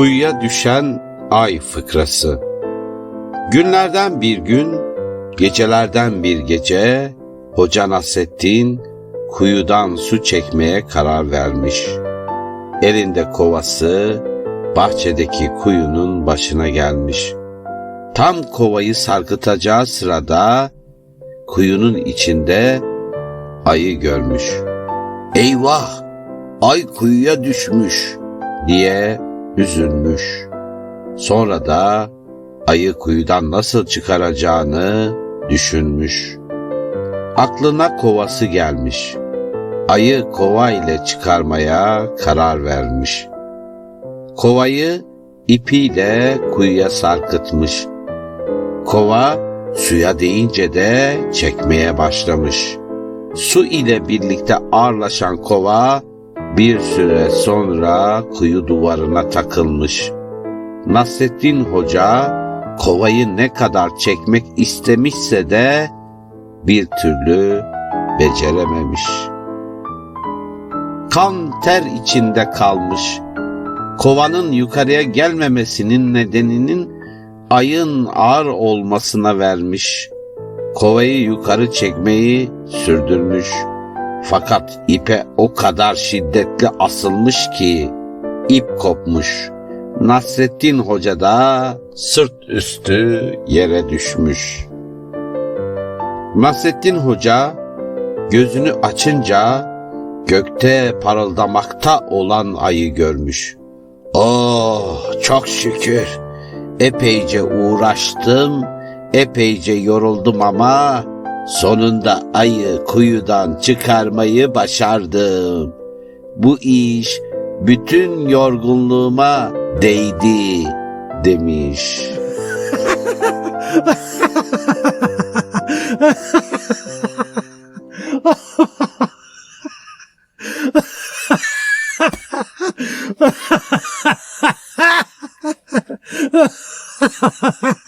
Kuyuya düşen ay fıkrası. Günlerden bir gün, gecelerden bir gece, Hoca Nasrettin kuyudan su çekmeye karar vermiş. Elinde kovası bahçedeki kuyunun başına gelmiş. Tam kovayı sarkıtacağı sırada kuyunun içinde ayı görmüş. Eyvah! Ay kuyuya düşmüş diye üzülmüş. Sonra da ayı kuyudan nasıl çıkaracağını düşünmüş. Aklına kovası gelmiş. Ayı kova ile çıkarmaya karar vermiş. Kovayı ipiyle kuyuya sarkıtmış. Kova suya değince de çekmeye başlamış. Su ile birlikte ağırlaşan kova bir süre sonra kuyu duvarına takılmış. Nasrettin Hoca kovayı ne kadar çekmek istemişse de bir türlü becerememiş. Kan ter içinde kalmış. Kovanın yukarıya gelmemesinin nedeninin ayın ağır olmasına vermiş. Kovayı yukarı çekmeyi sürdürmüş. Fakat ipe o kadar şiddetli asılmış ki ip kopmuş. Nasrettin Hoca da sırt üstü yere düşmüş. Nasrettin Hoca gözünü açınca gökte parıldamakta olan ayı görmüş. Oh çok şükür epeyce uğraştım, epeyce yoruldum ama sonunda ayı kuyudan çıkarmayı başardım. Bu iş bütün yorgunluğuma değdi demiş.